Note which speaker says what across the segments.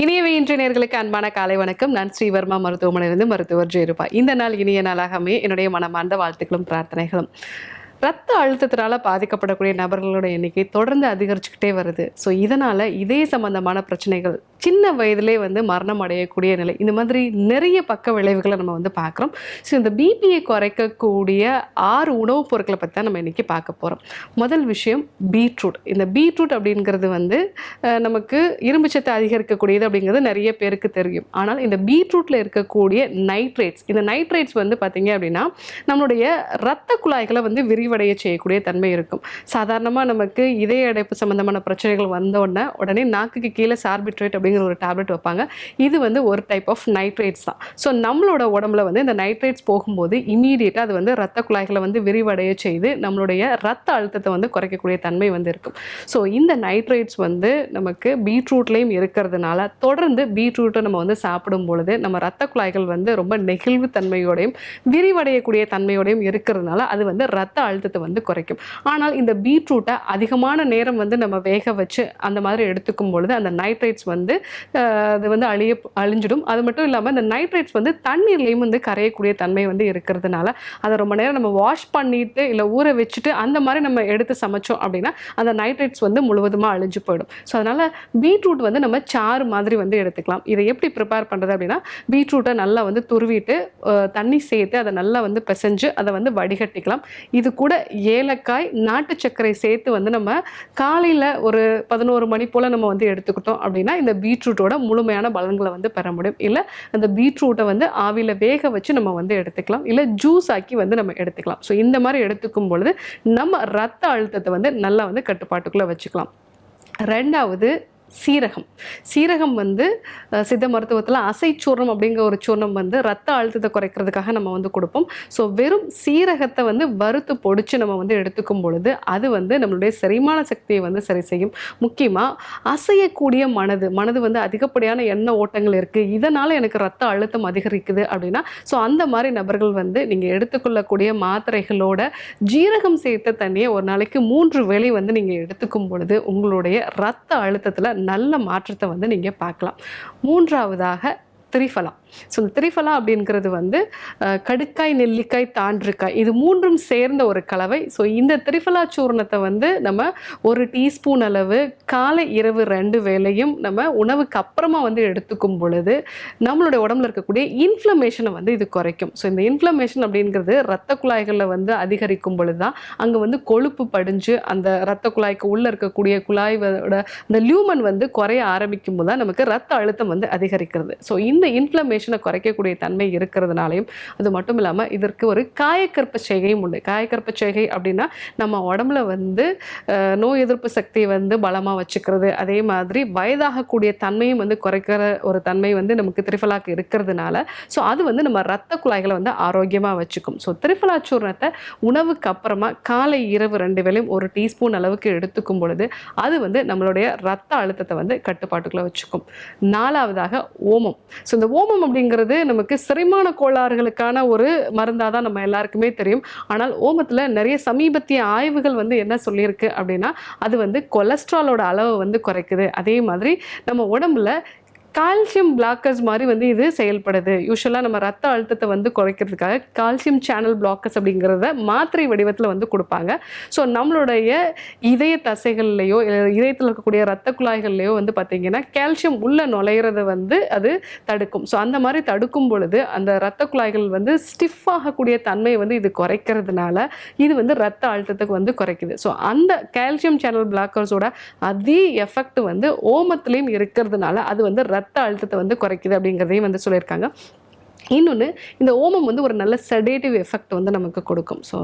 Speaker 1: இனிய இன்றைய அன்பான காலை வணக்கம். நான் ஸ்ரீவர்மா மருத்துவமனையிலிருந்து மருத்துவர் ஜெயருபா. இந்த நாள் இனிய நாளாகவே என்னுடைய மனமார்ந்த வாழ்த்துக்களும் பிரார்த்தனைகளும். ரத்த அழுத்தத்தினால பாதிக்கப்படக்கூடிய நபர்களோட எண்ணிக்கை தொடர்ந்து அதிகரிச்சுக்கிட்டே வருது. ஸோ இதனால் இதே சம்பந்தமான பிரச்சனைகள் சின்ன வயதிலே வந்து மரணம் அடையக்கூடிய நிலை. இந்த மாதிரி நிறைய பக்க விளைவுகளை நம்ம வந்து பார்க்குறோம். ஸோ இந்த பிபியை குறைக்கக்கூடிய ஆறு உணவுப் பொருட்களை பற்றி தான் நம்ம இன்றைக்கி பார்க்க போகிறோம் முதல் விஷயம் பீட்ரூட். இந்த பீட்ரூட் அப்படிங்கிறது வந்து நமக்கு இரும்பு சத்து அதிகரிக்கக்கூடியது அப்படிங்கிறது நிறைய பேருக்கு தெரியும். ஆனால் இந்த பீட்ரூட்டில் இருக்கக்கூடிய நைட்ரேட்ஸ் இந்த நைட்ரேட்ஸ் வந்து பார்த்தீங்க அப்படின்னா நம்மளுடைய ரத்த குழாய்களை வந்து விரிவடைய செய்யக்கூடிய தன்மை இருக்கும். சாதாரணமாக நமக்கு இதய அடைப்பு சம்மந்தமான பிரச்சனைகள் வந்த உடனே உடனே நாக்குக்கு கீழே சார்பிட்ரேட் அப்படிங்கிற ஒரு டேப்லெட் வைப்பாங்க. இது வந்து ஒரு டைப் ஆஃப் நைட்ரேட்ஸ் தான். ஸோ நம்மளோட உடம்புல வந்து இந்த நைட்ரேட்ஸ் போகும்போது இமீடியட்டாக அது வந்து ரத்த குழாய்களை வந்து விரிவடைய செய்து நம்மளுடைய ரத்த அழுத்தத்தை வந்து குறைக்கக்கூடிய தன்மை வந்து இருக்கும். ஸோ இந்த நைட்ரேட்ஸ் வந்து நமக்கு பீட்ரூட்லேயும் இருக்கிறதுனால தொடர்ந்து பீட்ரூட்டை நம்ம வந்து சாப்பிடும் பொழுது நம்ம ரத்த குழாய்கள் வந்து ரொம்ப நெகிழ்வு தன்மையோடையும் விரிவடையக்கூடிய தன்மையோடையும் இருக்கிறதுனால அது வந்து ரத்த அழுத்தத்தை வந்து குறைக்கும். ஆனால் இந்த பீட்ரூட்டை அதிகமான நேரம் வந்து நம்ம வேக வச்சு அந்த மாதிரி எடுத்துக்கும் பொழுது அந்த நைட்ரேட்ஸ் வந்து அது வந்து அழிய அழிஞ்சிடும். அது மட்டும் இல்லாமல் இந்த நைட்ரேட்ஸ் வந்து தண்ணீர்லேயும் வந்து கரையக்கூடிய தன்மை வந்து இருக்கிறதுனால அதை ரொம்ப நேரம் நம்ம வாஷ் பண்ணிட்டு இல்லை ஊற வச்சுட்டு அந்த மாதிரி நம்ம எடுத்து சமைச்சோம் அப்படின்னா அந்த நைட்ரேட்ஸ் வந்து முழுவதுமாக அழிஞ்சு போயிடும். ஸோ அதனால் பீட்ரூட் வந்து நம்ம சாறு மாதிரி வந்து எடுத்துக்கலாம். இதை எப்படி ப்ரிப்பேர் பண்ணுறது அப்படின்னா பீட்ரூட்டை நல்லா வந்து துருவிட்டு தண்ணி சேர்த்து அதை நல்லா வந்து பிசைஞ்சு அதை வந்து வடிகட்டிக்கலாம். இது கூட ஏலக்காய் நாட்டு சர்க்கரை சேர்த்து வந்து நம்ம காலையில் ஒரு பதினோரு மணி போல் நம்ம வந்து எடுத்துக்கிட்டோம் அப்படின்னா இந்த பீட்ரூட்டோட முழுமையான பலன்களை வந்து பெற முடியும். இல்லை அந்த பீட்ரூட்டை வந்து ஆவியில் வேக வச்சு நம்ம வந்து எடுத்துக்கலாம். இல்லை ஜூஸ் ஆக்கி வந்து நம்ம எடுத்துக்கலாம். ஸோ இந்த மாதிரி எடுத்துக்கும் பொழுது நம்ம ரத்த அழுத்தத்தை வந்து நல்லா வந்து கட்டுப்பாட்டுக்குள்ளே வச்சுக்கலாம். ரெண்டாவது சீரகம். சீரகம் வந்து சித்த மருத்துவத்தில் அசை சூர்ணம் அப்படிங்கிற ஒரு சூர்ணம் வந்து ரத்த அழுத்தத்தை குறைக்கிறதுக்காக நம்ம வந்து கொடுப்போம். ஸோ வெறும் சீரகத்தை வந்து வறுத்து பொடிச்சு நம்ம வந்து எடுத்துக்கும் பொழுது அது வந்து நம்மளுடைய செரிமான சக்தியை வந்து சரி செய்யும். முக்கியமாக அசையக்கூடிய மனது மனது வந்து அதிகப்படியான எண்ண ஓட்டங்கள் இருக்குது இதனால் எனக்கு ரத்த அழுத்தம் அதிகரிக்குது அப்படின்னா ஸோ அந்த மாதிரி நபர்கள் வந்து நீங்கள் எடுத்துக்கொள்ளக்கூடிய மாத்திரைகளோட ஜீரகம் சேர்த்த தண்ணியை ஒரு நாளைக்கு மூன்று வேளை வந்து நீங்கள் எடுத்துக்கும் பொழுது உங்களுடைய ரத்த அழுத்தத்தில் நல்ல மாற்றத்தை வந்து நீங்கள் பார்க்கலாம். மூன்றாவதாக திரிஃபலம். ஸோ இந்த திரிஃபலா அப்படிங்கிறது வந்து கடுக்காய் நெல்லிக்காய் தாண்டிருக்காய் இது மூன்றும் சேர்ந்த ஒரு கலவை. ஸோ இந்த திரிஃபலா சூர்ணத்தை வந்து நம்ம ஒரு டீஸ்பூன் அளவு காலை இரவு ரெண்டு வேளையும் நம்ம உணவுக்கு அப்புறமா வந்து எடுத்துக்கும் பொழுது நம்மளுடைய உடம்புல இருக்கக்கூடிய இன்ஃப்ளமேஷனை வந்து இது குறைக்கும். ஸோ இந்த இன்ஃப்ளமேஷன் அப்படிங்கிறது ரத்த குழாய்களில் வந்து அதிகரிக்கும் பொழுது தான் அங்கே வந்து கொழுப்பு படிஞ்சு அந்த ரத்த குழாய்க்கு உள்ளே இருக்கக்கூடிய குழாயோட அந்த லியூமன் வந்து குறைய ஆரம்பிக்கும் போது தான் நமக்கு ரத்த அழுத்தம் வந்து அதிகரிக்கிறது. ஸோ இந்த இன்ஃப்ளமேஷன் குறைக்கக்கூடிய தன்மை இருக்கிறதுனாலையும் அது மட்டும் இல்லாமல் இதற்கு ஒரு காயக்கற்ப செய்கையும் உண்டு. காயக்கற்ப செய்கை அப்படின்னா நம்ம உடம்புல வந்து நோய் எதிர்ப்பு சக்தியை வந்து பலமாக வச்சுக்கிறது. அதே மாதிரி வயதாகக்கூடிய தன்மையும் வந்து குறைக்கிற ஒரு தன்மை வந்து நமக்கு திரிஃபலாக்கு இருக்கிறதுனால ஸோ அது வந்து நம்ம ரத்த குழாய்களை வந்து ஆரோக்கியமாக வச்சுக்கும். ஸோ திரிஃபலா சூர்ணத்தை உணவுக்கு அப்புறமா காலை இரவு ரெண்டு வேளையும் ஒரு டீஸ்பூன் அளவுக்கு எடுத்துக்கும் பொழுது அது வந்து நம்மளுடைய ரத்த அழுத்தத்தை வந்து கட்டுப்பாட்டுக்குள்ளே வச்சுக்கும். நாலாவதாக ஓமம். ஸோ இந்த ஓமம் அப்படிங்கிறது நமக்கு செரிமான கோளாறுகளுக்கான ஒரு மருந்தாக தான் நம்ம எல்லாருக்குமே தெரியும். ஆனால் ஓமத்தில் நிறைய சமீபத்திய ஆய்வுகள் வந்து என்ன சொல்லியிருக்கு அப்படின்னா அது வந்து கொலஸ்ட்ராலோட அளவை வந்து குறைக்குது. அதே மாதிரி நம்ம உடம்புல கால்சியம் பிளாக்கர்ஸ் மாதிரி வந்து இது செயல்படுது. யூஸ்வலாக நம்ம ரத்த அழுத்தத்தை வந்து குறைக்கிறதுக்காக கால்சியம் சேனல் பிளாக்கர்ஸ் அப்படிங்கிறத மாத்திரை வடிவத்தில் வந்து கொடுப்பாங்க. ஸோ நம்மளுடைய இதய தசைகள்லையோ இல்லை இதயத்தில் இருக்கக்கூடிய ரத்த குழாய்கள்லையோ வந்து பார்த்திங்கன்னா கால்சியம் உள்ளே நுழையிறத வந்து அது தடுக்கும். ஸோ அந்த மாதிரி தடுக்கும் பொழுது அந்த ரத்த குழாய்கள் வந்து ஸ்டிஃப் ஆகக்கூடிய தன்மையை வந்து இது குறைக்கிறதுனால இது வந்து ரத்த அழுத்தத்துக்கு வந்து குறைக்குது. ஸோ அந்த கால்சியம் சேனல் பிளாக்கர்ஸோட அதே எஃபெக்ட் வந்து ஓமத்துலேயும் இருக்கிறதுனால அது வந்து ரத்த அழுத்தத்தை வந்து குறைக்குது அப்படிங்கிறதையும் வந்து சொல்லியிருக்காங்க. இன்னொன்று இந்த ஓமம் வந்து ஒரு நல்ல செடேட்டிவ் எஃபெக்ட் வந்து நமக்கு கொடுக்கும். ஸோ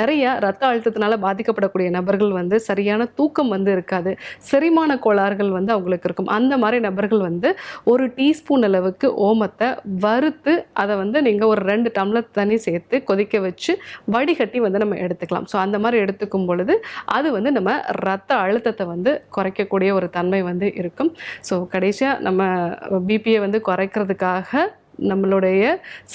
Speaker 1: நிறைய ரத்த அழுத்தத்தினால பாதிக்கப்படக்கூடிய நபர்கள் வந்து சரியான தூக்கம் வந்து இருக்காது. செரிமான கோளாறுகள் வந்து அவங்களுக்கு இருக்கும். அந்த மாதிரி நபர்கள் வந்து ஒரு டீஸ்பூன் அளவுக்கு ஓமத்தை வறுத்து அதை வந்து நீங்கள் ஒரு ரெண்டு டம்ளர் தண்ணி சேர்த்து கொதிக்க வச்சு வடிகட்டி வந்து நம்ம எடுத்துக்கலாம். ஸோ அந்த மாதிரி எடுத்துக்கும் பொழுது அது வந்து நம்ம ரத்த அழுத்தத்தை வந்து குறைக்கக்கூடிய ஒரு தன்மை வந்து இருக்கும். ஸோ கடைசியாக நம்ம பிபியை வந்து குறைக்கிறதுக்காக நம்மளுடைய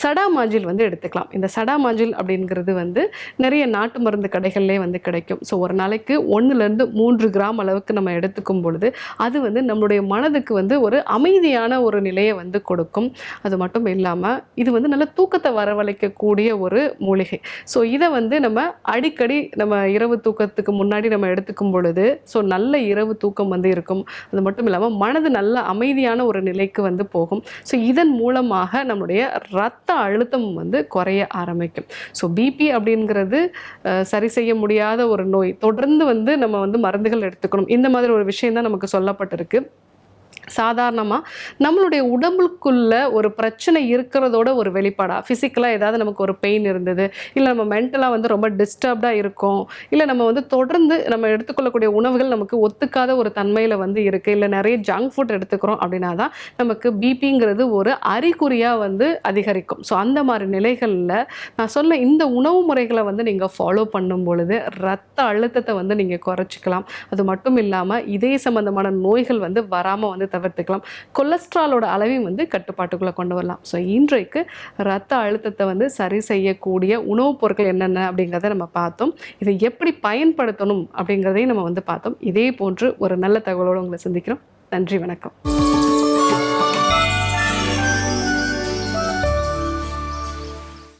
Speaker 1: சடா மாஞ்சில் வந்து எடுத்துக்கலாம். இந்த சடா மாஞ்சில் அப்படிங்கிறது வந்து நிறைய நாட்டு மருந்து கடைகள்லேயே வந்து கிடைக்கும். ஸோ ஒரு நாளைக்கு ஒன்றுலேருந்து மூன்று கிராம் அளவுக்கு நம்ம எடுத்துக்கும் பொழுது அது வந்து நம்மளுடைய மனதுக்கு வந்து ஒரு அமைதியான ஒரு நிலையை வந்து கொடுக்கும். அது மட்டும் இல்லாமல் இது வந்து நல்ல தூக்கத்தை வரவழைக்கக்கூடிய ஒரு மூலிகை. ஸோ இதை வந்து நம்ம அடிக்கடி நம்ம இரவு தூக்கத்துக்கு முன்னாடி நம்ம எடுத்துக்கும் பொழுது ஸோ நல்ல இரவு தூக்கம் வந்து இருக்கும். அது மட்டும் இல்லாமல் மனது நல்ல அமைதியான ஒரு நிலைக்கு வந்து போகும். ஸோ இதன் மூலமாக நம்முடைய ரத்த அழுத்தம் வந்து குறைய ஆரம்பிக்கும். ஸோ பிபி அப்படிங்கிறது சரி செய்ய முடியாத ஒரு நோய். தொடர்ந்து வந்து நம்ம வந்து மருந்துகள் எடுத்துக்கணும். இந்த மாதிரி ஒரு விஷயம் தான் நமக்கு சொல்லப்பட்டிருக்கு. சாதாரணமாக நம்மளுடைய உடம்புக்குள்ள ஒரு பிரச்சனை இருக்கிறதோட ஒரு வெளிப்பாடாக ஃபிசிக்கலாக ஏதாவது நமக்கு ஒரு பெயின் இருந்தது இல்லை நம்ம மென்டலாக வந்து ரொம்ப டிஸ்டர்ப்டாக இருக்கோம் இல்லை நம்ம வந்து தொடர்ந்து நம்ம எடுத்துக்கொள்ளக்கூடிய உணவுகள் நமக்கு ஒத்துக்காத ஒரு தன்மையில் வந்து இருக்குது இல்லை நிறைய ஜங்க் ஃபுட் எடுத்துக்கிறோம் அப்படின்னா தான் நமக்கு பிபிங்கிறது ஒரு அறிகுறியாக வந்து அதிகரிக்கும். ஸோ அந்த மாதிரி நிலைகளில் நான் சொன்ன இந்த உணவு முறைகளை வந்து நீங்கள் ஃபாலோ பண்ணும் பொழுது ரத்த அழுத்தத்தை வந்து நீங்கள் குறைச்சிக்கலாம். அது மட்டும் இல்லாமல் இதய சம்பந்தமான நோய்கள் வந்து வராமல் வந்து தவிர்த்துக்கலாம். கொலஸ்ட்ராலோட அளவையும் வந்து கட்டுப்பாட்டுக்குள்ளே கொண்டு வரலாம். ஸோ இன்றைக்கு ரத்த அழுத்தத்தை வந்து சரி செய்யக்கூடிய உணவுப் பொருட்கள் என்னென்ன அப்படிங்கிறத நம்ம பார்த்தோம். இதை எப்படி பயன்படுத்தணும் அப்படிங்கிறதையும் நம்ம வந்து பார்த்தோம். இதே போன்று ஒரு நல்ல தகவலோடு உங்களை சந்திக்கிறோம். நன்றி வணக்கம்.